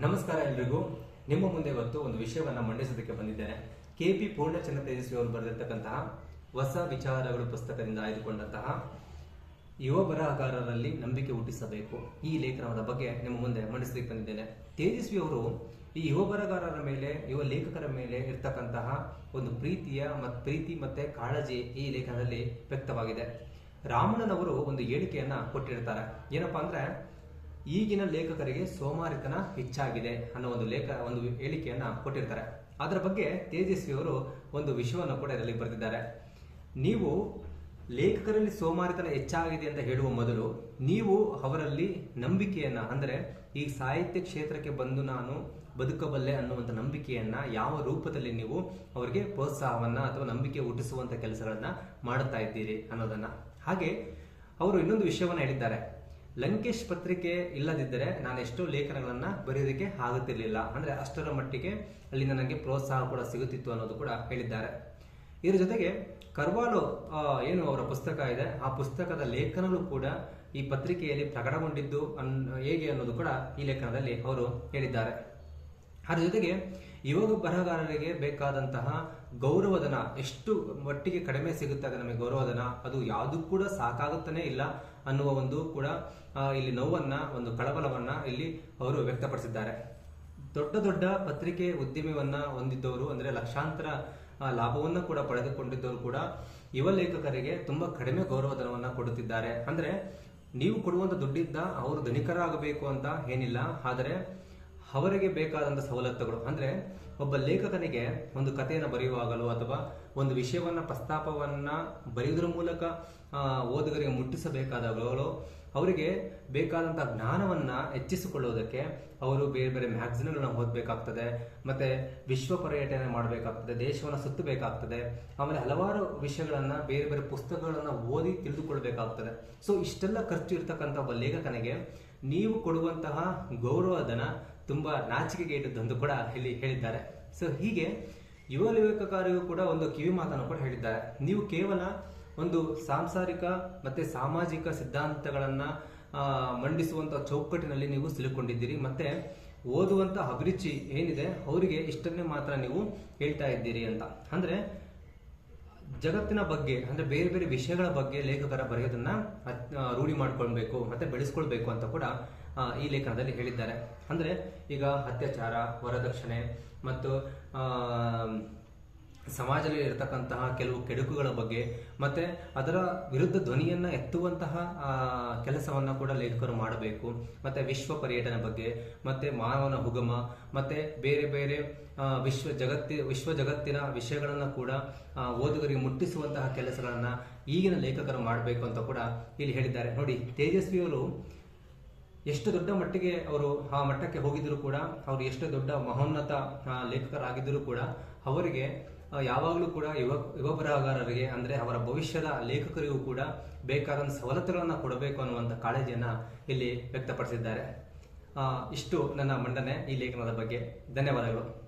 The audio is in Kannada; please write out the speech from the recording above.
ನಮಸ್ಕಾರ ಎಲ್ರಿಗೂ. ನಿಮ್ಮ ಮುಂದೆ ಇವತ್ತು ಒಂದು ವಿಷಯವನ್ನ ಮಂಡಿಸೋದಕ್ಕೆ ಬಂದಿದ್ದೇನೆ. ಕೆ ಪಿ ಪೂರ್ಣಚಂದ್ರ ತೇಜಸ್ವಿ ಅವರು ಬರೆದಿರ್ತಕ್ಕಂತಹ ಹೊಸ ವಿಚಾರಗಳು ಪುಸ್ತಕದಿಂದ ಆಯ್ದುಕೊಂಡಂತಹ ಯುವ ಬರಹಗಾರರಲ್ಲಿ ನಂಬಿಕೆ ಹುಟ್ಟಿಸಬೇಕು. ಈ ಲೇಖನದ ಬಗ್ಗೆ ನಿಮ್ಮ ಮುಂದೆ ಮಂಡಿಸಲಿಕ್ಕೆ ಬಂದಿದ್ದೇನೆ. ತೇಜಸ್ವಿ ಅವರು ಈ ಯುವ ಬರಹಗಾರರ ಮೇಲೆ, ಯುವ ಲೇಖಕರ ಮೇಲೆ ಇರ್ತಕ್ಕಂತಹ ಒಂದು ಪ್ರೀತಿಯ ಮತ್ತು ಪ್ರೀತಿ ಮತ್ತೆ ಕಾಳಜಿ ಈ ಲೇಖನದಲ್ಲಿ ವ್ಯಕ್ತವಾಗಿದೆ. ರಾಮಣ್ಣನವರು ಒಂದು ಹೇಳಿಕೆಯನ್ನ ಕೊಟ್ಟಿರ್ತಾರೆ. ಏನಪ್ಪಾ ಅಂದ್ರೆ ಈಗಿನ ಲೇಖಕರಿಗೆ ಸೋಮಾರಿತನ ಹೆಚ್ಚಾಗಿದೆ ಅನ್ನೋ ಒಂದು ಲೇಖ, ಒಂದು ಹೇಳಿಕೆಯನ್ನ ಕೊಟ್ಟಿರ್ತಾರೆ. ಅದರ ಬಗ್ಗೆ ತೇಜಸ್ವಿ ಅವರು ಒಂದು ವಿಷಯವನ್ನು ಕೂಡ ಇದರಲ್ಲಿ ಬರೆದಿದ್ದಾರೆ. ನೀವು ಲೇಖಕರಲ್ಲಿ ಸೋಮಾರಿತನ ಹೆಚ್ಚಾಗಿದೆ ಅಂತ ಹೇಳುವ ಮೊದಲು ನೀವು ಅವರಲ್ಲಿ ನಂಬಿಕೆಯನ್ನ, ಅಂದ್ರೆ ಈ ಸಾಹಿತ್ಯ ಕ್ಷೇತ್ರಕ್ಕೆ ಬಂದು ನಾನು ಬದುಕಬಲ್ಲೆ ಅನ್ನುವಂಥ ನಂಬಿಕೆಯನ್ನ ಯಾವ ರೂಪದಲ್ಲಿ ನೀವು ಅವರಿಗೆ ಪ್ರೋತ್ಸಾಹವನ್ನ ಅಥವಾ ನಂಬಿಕೆ ಹುಟ್ಟಿಸುವಂತ ಕೆಲಸಗಳನ್ನ ಮಾಡುತ್ತಾ ಇದ್ದೀರಿ ಅನ್ನೋದನ್ನ. ಹಾಗೆ ಅವರು ಇನ್ನೊಂದು ವಿಷಯವನ್ನ ಹೇಳಿದ್ದಾರೆ. ಲಂಕೇಶ್ ಪತ್ರಿಕೆ ಇಲ್ಲದಿದ್ದರೆ ನಾನು ಎಷ್ಟೋ ಲೇಖನಗಳನ್ನು ಬರೆಯೋದಕ್ಕೆ ಆಗುತ್ತಿರಲಿಲ್ಲ. ಅಂದರೆ ಅಷ್ಟರ ಮಟ್ಟಿಗೆ ಅಲ್ಲಿಂದ ನನಗೆ ಪ್ರೋತ್ಸಾಹ ಕೂಡ ಸಿಗುತ್ತಿತ್ತು ಅನ್ನೋದು ಕೂಡ ಹೇಳಿದ್ದಾರೆ. ಇದರ ಜೊತೆಗೆ ಕರ್ವಾಲೋ ಏನು ಅವರ ಪುಸ್ತಕ ಇದೆ, ಆ ಪುಸ್ತಕದ ಲೇಖನಗಳು ಕೂಡ ಈ ಪತ್ರಿಕೆಯಲ್ಲಿ ಪ್ರಕಟಗೊಂಡಿದ್ದು ಅನ್, ಹೇಗೆ ಅನ್ನೋದು ಕೂಡ ಈ ಲೇಖನದಲ್ಲಿ ಅವರು ಹೇಳಿದ್ದಾರೆ. ಅದರ ಜೊತೆಗೆ ಯುವ ಬರಹಗಾರರಿಗೆ ಬೇಕಾದಂತಹ ಗೌರವಧನ ಎಷ್ಟು ಮಟ್ಟಿಗೆ ಕಡಿಮೆ ಸಿಗುತ್ತದೆ ನಮಗೆ ಗೌರವಧನ ಅದು ಯಾವುದು ಕೂಡ ಸಾಕಾಗುತ್ತಾನೆ ಇಲ್ಲ ಅನ್ನುವ ಒಂದು ಕೂಡ ಇಲ್ಲಿ ನೋವನ್ನ, ಒಂದು ಕಳವಳವನ್ನ ಇಲ್ಲಿ ಅವರು ವ್ಯಕ್ತಪಡಿಸಿದ್ದಾರೆ. ದೊಡ್ಡ ದೊಡ್ಡ ಪತ್ರಿಕೆ ಉದ್ಯಮವನ್ನ ಹೊಂದಿದ್ದವರು ಅಂದ್ರೆ ಲಕ್ಷಾಂತರ ಲಾಭವನ್ನ ಕೂಡ ಪಡೆದುಕೊಂಡಿದ್ದವರು ಕೂಡ ಯುವ ಲೇಖಕರಿಗೆ ತುಂಬಾ ಕಡಿಮೆ ಗೌರವಧನವನ್ನ ಕೊಡುತ್ತಿದ್ದಾರೆ. ಅಂದ್ರೆ ನೀವು ಕೊಡುವಂತ ದುಡ್ಡಿದ್ದ ಅವರು ಧನಿಕರಾಗಬೇಕು ಅಂತ ಏನಿಲ್ಲ. ಆದರೆ ಅವರಿಗೆ ಬೇಕಾದಂತ ಸವಲತ್ತುಗಳು. ಅಂದ್ರೆ ಒಬ್ಬ ಲೇಖಕನಿಗೆ ಒಂದು ಕಥೆಯನ್ನು ಬರೆಯುವಾಗಲೂ ಅಥವಾ ಒಂದು ವಿಷಯವನ್ನ ಪ್ರಸ್ತಾಪವನ್ನ ಬರೆಯುವುದರ ಮೂಲಕ ಓದುಗರಿಗೆ ಮುಟ್ಟಿಸಬೇಕಾದಾಗಲೂ ಅವರಿಗೆ ಬೇಕಾದಂತಹ ಜ್ಞಾನವನ್ನ ಹೆಚ್ಚಿಸಿಕೊಳ್ಳುವುದಕ್ಕೆ ಅವರು ಬೇರೆ ಬೇರೆ ಮ್ಯಾಗ್ಝಿನ್ಗಳನ್ನ ಓದಬೇಕಾಗ್ತದೆ, ಮತ್ತೆ ವಿಶ್ವ ಪರ್ಯಟನೆ ಮಾಡಬೇಕಾಗ್ತದೆ, ದೇಶವನ್ನ ಸುತ್ತಬೇಕಾಗ್ತದೆ, ಆಮೇಲೆ ಹಲವಾರು ವಿಷಯಗಳನ್ನ ಬೇರೆ ಬೇರೆ ಪುಸ್ತಕಗಳನ್ನ ಓದಿ ತಿಳಿದುಕೊಳ್ಬೇಕಾಗ್ತದೆ ಸೊ ಇಷ್ಟೆಲ್ಲ ಖರ್ಚು ಇರ್ತಕ್ಕಂಥ ಒಬ್ಬ ಲೇಖಕನಿಗೆ ನೀವು ಕೊಡುವಂತಹ ಗೌರವಧನ ತುಂಬಾ ನಾಚಿಕೆಗೆ ಇಟ್ಟದ್ದು ಕೂಡ ಇಲ್ಲಿ ಹೇಳಿದ್ದಾರೆ. ಸೊ ಹೀಗೆ ಯುವ ಲೇಖಕರಿಗೂ ಕೂಡ ಒಂದು ಕಿವಿ ಮಾತನ್ನು ಕೂಡ ಹೇಳಿದ್ದಾರೆ. ನೀವು ಕೇವಲ ಒಂದು ಸಾಂಸಾರಿಕ ಮತ್ತೆ ಸಾಮಾಜಿಕ ಸಿದ್ಧಾಂತಗಳನ್ನ ಮಂಡಿಸುವಂತಹ ಮಂಡಿಸುವಂತ ಚೌಕಟ್ಟಿನಲ್ಲಿ ನೀವು ಸಿಲುಕೊಂಡಿದ್ದೀರಿ, ಮತ್ತೆ ಓದುವಂತ ಅಭಿರುಚಿ ಏನಿದೆ, ಅವರಿಗೆ ಇಷ್ಟನ್ನೇ ಮಾತ್ರ ನೀವು ಹೇಳ್ತಾ ಇದ್ದೀರಿ ಅಂತ. ಅಂದ್ರೆ ಜಗತ್ತಿನ ಬಗ್ಗೆ, ಅಂದ್ರೆ ಬೇರೆ ಬೇರೆ ವಿಷಯಗಳ ಬಗ್ಗೆ ಲೇಖಕರ ಬರೆಯೋದನ್ನ ರೂಢಿ ಮಾಡ್ಕೊಳ್ಬೇಕು, ಮತ್ತೆ ಬೆಳೆಸ್ಕೊಳ್ಬೇಕು ಅಂತ ಕೂಡ ಈ ಲೇಖನದಲ್ಲಿ ಹೇಳಿದ್ದಾರೆ. ಅಂದ್ರೆ ಈಗ ಅತ್ಯಾಚಾರ, ವರದಕ್ಷಿಣೆ ಮತ್ತು ಸಮಾಜದಲ್ಲಿ ಇರತಕ್ಕಂತಹ ಕೆಲವು ಕೆಡುಕುಗಳ ಬಗ್ಗೆ, ಮತ್ತೆ ಅದರ ವಿರುದ್ಧ ಧ್ವನಿಯನ್ನ ಎತ್ತುವಂತಹ ಕೆಲಸವನ್ನ ಕೂಡ ಲೇಖಕರು ಮಾಡಬೇಕು. ಮತ್ತೆ ವಿಶ್ವ ಪರ್ಯಟನೆ ಬಗ್ಗೆ, ಮತ್ತೆ ಮಾನವನ ಹುಗಮ ಮತ್ತೆ ಬೇರೆ ಬೇರೆ ವಿಶ್ವ ಜಗತ್ತಿ, ವಿಶ್ವ ಜಗತ್ತಿನ ವಿಷಯಗಳನ್ನ ಕೂಡ ಓದುಗರಿಗೆ ಮುಟ್ಟಿಸುವಂತಹ ಕೆಲಸಗಳನ್ನ ಈಗಿನ ಲೇಖಕರು ಮಾಡಬೇಕು ಅಂತ ಕೂಡ ಇಲ್ಲಿ ಹೇಳಿದ್ದಾರೆ. ನೋಡಿ ತೇಜಸ್ವಿಯವರು ಎಷ್ಟು ದೊಡ್ಡ ಮಟ್ಟಿಗೆ ಅವರು ಆ ಮಟ್ಟಕ್ಕೆ ಹೋಗಿದ್ರು ಕೂಡ, ಅವರು ಎಷ್ಟು ದೊಡ್ಡ ಮಹೋನ್ನತ ಲೇಖಕರಾಗಿದ್ದರೂ ಕೂಡ, ಅವರಿಗೆ ಯಾವಾಗಲೂ ಕೂಡ ಯುವ ಯುವ ಬರಹಗಾರರಿಗೆ ಅಂದರೆ ಅವರ ಭವಿಷ್ಯದ ಲೇಖಕರಿಗೂ ಕೂಡ ಬೇಕಾದಂಥ ಸವಲತ್ತುಗಳನ್ನು ಕೊಡಬೇಕು ಅನ್ನುವಂಥ ಕಾಳಜಿಯನ್ನು ಇಲ್ಲಿ ವ್ಯಕ್ತಪಡಿಸಿದ್ದಾರೆ. ಇಷ್ಟು ನನ್ನ ಮಂಡನೆ ಈ ಲೇಖನದ ಬಗ್ಗೆ. ಧನ್ಯವಾದಗಳು.